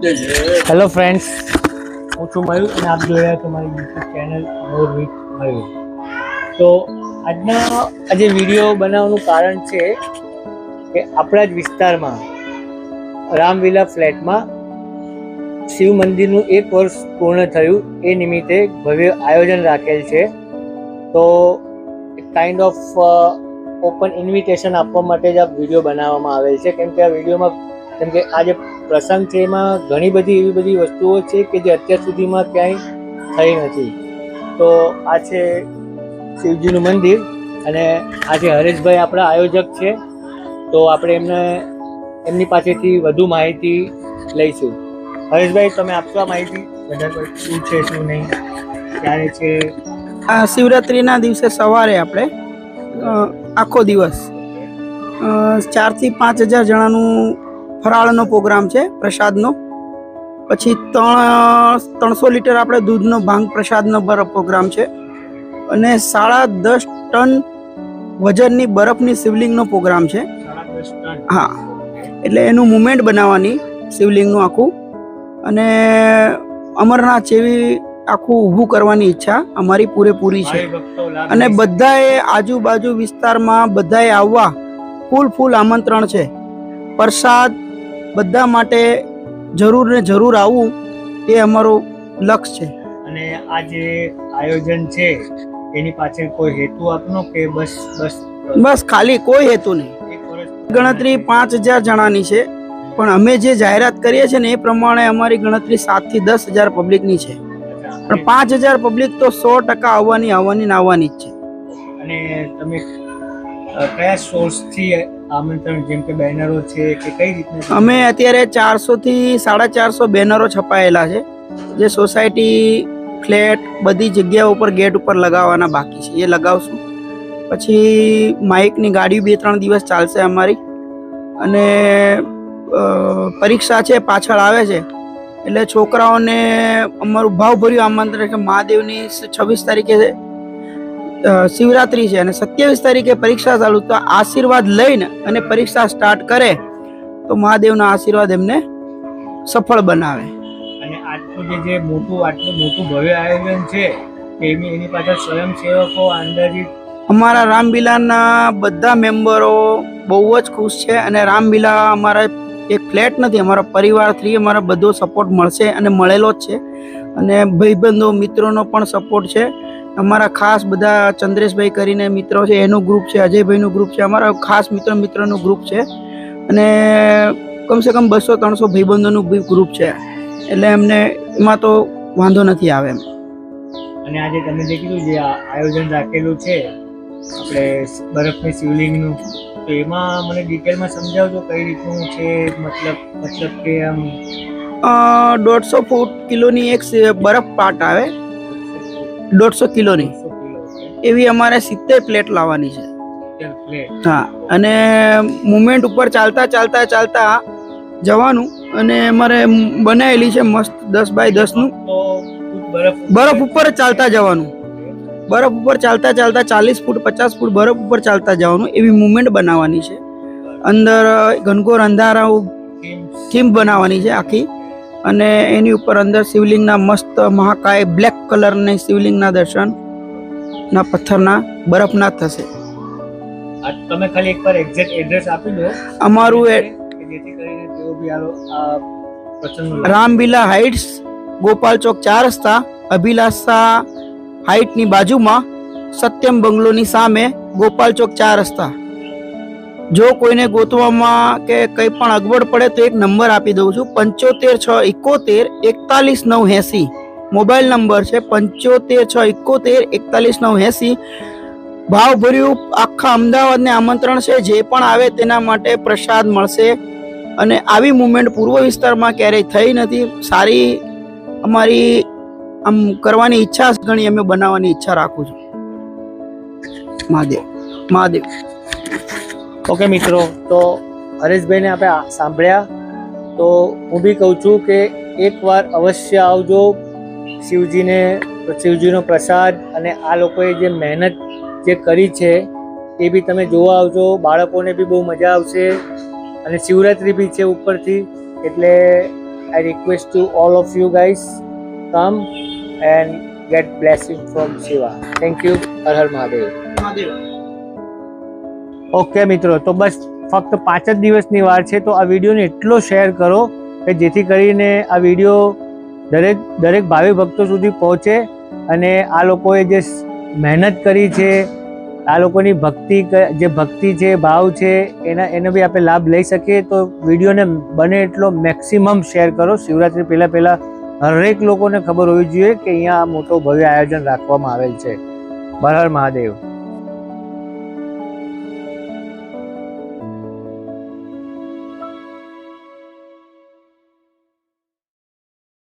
Hello friends હું છું મયુર અને આપ જોઈ રહ્યા છો મારી YouTube channel more with Mayur. તો આજના આજે વીડિયો બનાવવાનું કારણ છે કે આપણા જ વિસ્તારમાં રામવિલા ફ્લેટમાં શિવ મંદિરનું એક વર્ષ પૂર્ણ થયું એ નિમિત્તે ભવ્ય આયોજન રાખેલ છે. તો કાઇન્ડ ઓફ ઓપન ઇન્વિટેશન આપવા માટે જ આ વીડિયો બનાવવામાં આવેલ છે. કેમ કે આ વિડીયોમાં કેમ કે આ જે પ્રસંગ છે એમાં ઘણી બધી એવી બધી વસ્તુઓ છે કે જે અત્યાર સુધીમાં ક્યાંય થઈ નથી. તો આ છે શિવજીનું મંદિર અને આજે હરેશભાઈ આપણા આયોજક છે, તો આપણે એમને, એમની પાસેથી વધુ માહિતી લઈશું. હરેશભાઈ, તમે આપશો આ માહિતી? બધા પર શું છે, શું નહીં? ક્યારે છે? આ શિવરાત્રિના દિવસે સવારે આપણે આખો દિવસ ચારથી પાંચ હજાર જણાનું ફરાળનો પ્રોગ્રામ છે પ્રસાદનો. પછી ત્રણ ત્રણસો લીટર આપણે દૂધનો ભાંગ પ્રસાદનો બરફ પ્રોગ્રામ છે. અને સાડા દસ ટન વજનની બરફની શિવલિંગનો પ્રોગ્રામ છે. હા. એટલે એનું મુમેન્ટ બનાવવાની શિવલિંગનું આખું. અને અમરનાથ જેવી આખું ઊભું કરવાની ઈચ્છા અમારી પૂરેપૂરી છે. અને બધાએ આજુબાજુ વિસ્તારમાં બધાએ આવવા ફૂલ ફૂલ આમંત્રણ છે. પ્રસાદ બધા માટે જરૂર ને જરૂર આવવું એ અમારું લક્ષ્ય છે. અને આ જે આયોજન છે એની પાછળ કોઈ હેતુ આપનો કે બસ બસ? બસ ખાલી કોઈ હેતુ નહીં. ગણતરી પાંચ હજાર જણાની છે પણ અમે જે જાહેરાત કરીએ છીએ ને એ પ્રમાણે અમારી ગણતરી સાતથી દસ હજાર પબ્લિકની છે. પણ પાંચ હજાર પબ્લિક તો સો ટકા આવવાની આવવાની ને આવવાની જ છે. અને તમે કયા સોર્સથી આમંત્રણ જેમ કે બેનરો છે કે કઈ રીતના અમે અત્યારે ચારસો થી સાડા ચારસો બેનરો છપાયેલા છે. જે સોસાયટી, ફ્લેટ, બધી જગ્યાઓ ઉપર ગેટ ઉપર લગાવવાના બાકી છે. એ લગાવશું. પછી માઇકની ગાડી બે ત્રણ દિવસ ચાલશે અમારી. અને પરીક્ષા છે પાછળ આવે છે. એટલે છોકરાઓને અમારું ભાવભર્યું આમંત્રણ કે મહાદેવની છવ્વીસ તારીખે શિવરાત્રી છે અને સત્યાવીસ તારીખે પરીક્ષા ચાલુ તો આશીર્વાદ લઈને અને પરીક્ષા સ્ટાર્ટ કરે તો મહાદેવના આશીર્વાદ એમને સફળ બનાવે. અને આટલું જે જે મોટું આટલું મોટું ભવ્ય આયોજન છે એની એની પાછળ સ્વયંસેવકો અંદાજિત અમારા રામલીલાના બધા મેમ્બરો બહુ જ ખુશ છે અને રામલીલા અમારા એક ફ્લેટ નથી અમારા પરિવારથી અમારા બધો સપોર્ટ મળશે અને મળેલો જ છે. અને ભાઈબંધો મિત્રોનો પણ સપોર્ટ છે. અમારા ખાસ બધા ચંદ્રેશભાઈ કરીને મિત્રો છે એનું ગ્રુપ છે અજયભાઈનું ગ્રુપ છે અમારા ખાસ મિત્ર મિત્રનું ગ્રુપ છે. અને કમસે કમ બસો ત્રણસો ભાઈબંધોનું ગ્રુપ છે. એટલે એમને એમાં તો વાંધો નથી આવે એમ. અને આજે તમે જે કીધું જે આયોજન રાખેલું છે આપણે બરફની શિવલિંગનું તો એમાં મને ડિટેલમાં સમજાવજો કઈ રીતનું છે મતલબ મતલબ કે આમ દોઢસો ફૂટ કિલોની એક બરફ પાટ આવે. દોઢસો કિલોની. એવી અમારે સિત્તેર પ્લેટ લાવવાની છે. હા અને મુમેન્ટ ઉપર ચાલતા ચાલતા ચાલતા જવાનું અને અમારે બનાવેલી છે મસ્ત દસ બાય દસનું બરફ બરફ ઉપર ચાલતા જવાનું. બરફ ઉપર ચાલતા ચાલતા ચાલીસ ફૂટ પચાસ ફૂટ બરફ ઉપર ચાલતા જવાનું એવી મુમેન્ટ બનાવવાની છે. અંદર ઘનઘોર અંધારા થીમ બનાવવાની છે આખી. અને એની ઉપર અંદર શિવલિંગના મસ્ત મહાકાય બ્લેક કલરની શિવલિંગના દર્શન ના પથ્થરના બરફના થશે. તમે ખાલી એકવાર એક્ઝેક્ટ એડ્રેસ આપી દો. અમારું એ જેથી કરીને તેઓ બી આ આ પ્રસંગનો લાભ રામબીલા હાઇટ્સ ગોપાલ ચોક ચાર રસ્તા અભિલાષા હાઇટની બાજુમાં સત્યમ બંગલોની સામે ગોપાલ ચોક ચાર રસ્તા. જો કોઈને ગોતવામાં કે કંઈ પણ અગવડ પડે તો એક નંબર આપી દઉં છું. પંચોતેર છ એકોતેર એકતાલીસ નવ એંસી. મોબાઈલ નંબર છે પંચોતેર છ એકોતેર એકતાલીસ નવ એંસી. ભાવભર્યું આખા અમદાવાદને આમંત્રણ છે. જે પણ આવે તેના માટે પ્રસાદ મળશે. અને આવી મુવમેન્ટ પૂર્વ વિસ્તારમાં ક્યારેય થઈ નથી. સારી અમારી આમ કરવાની ઈચ્છા ઘણી, અમે બનાવવાની ઈચ્છા રાખું છું. મહાદેવ મહાદેવ. ઓકે, મિત્રો. તો હરેશભાઈને આપણે સાંભળ્યા. તો હું બી કહું છું કે એકવાર અવશ્ય આવજો શિવજીને, શિવજીનો પ્રસાદ અને આ લોકોએ જે મહેનત જે કરી છે એ બી તમે જોવા આવજો. બાળકોને બી બહુ મજા આવશે અને શિવરાત્રિ બી છે ઉપરથી. એટલે I request to all of you you come and get blessing from Shiva thank you Har Har Mahadev. Mahadev. Okay મિત્રો, તો બસ ફક્ત પાંચ જ દિવસની વાર છે, તો આ વિડીયોને એટલો શેર કરો કે જેથી કરીને આ વીડિયો દરેક દરેક ભાવિ ભક્તો સુધી પહોંચે અને આ લોકોએ જે મહેનત કરી છે, આ લોકોની ભક્તિ જે ભક્તિ છે, ભાવ છે, એના, એનો બી આપણે લાભ લઈ શકીએ, તો વિડીયોને બને એટલો મેક્સિમમ શેર કરો. શિવરાત્રી પહેલાં પહેલાં હરેક લોકોને ખબર હોવી જોઈએ કે અહીંયા આ મોટો ભવ્ય આયોજન રાખવામાં આવેલ છે. બહર મહાદેવ.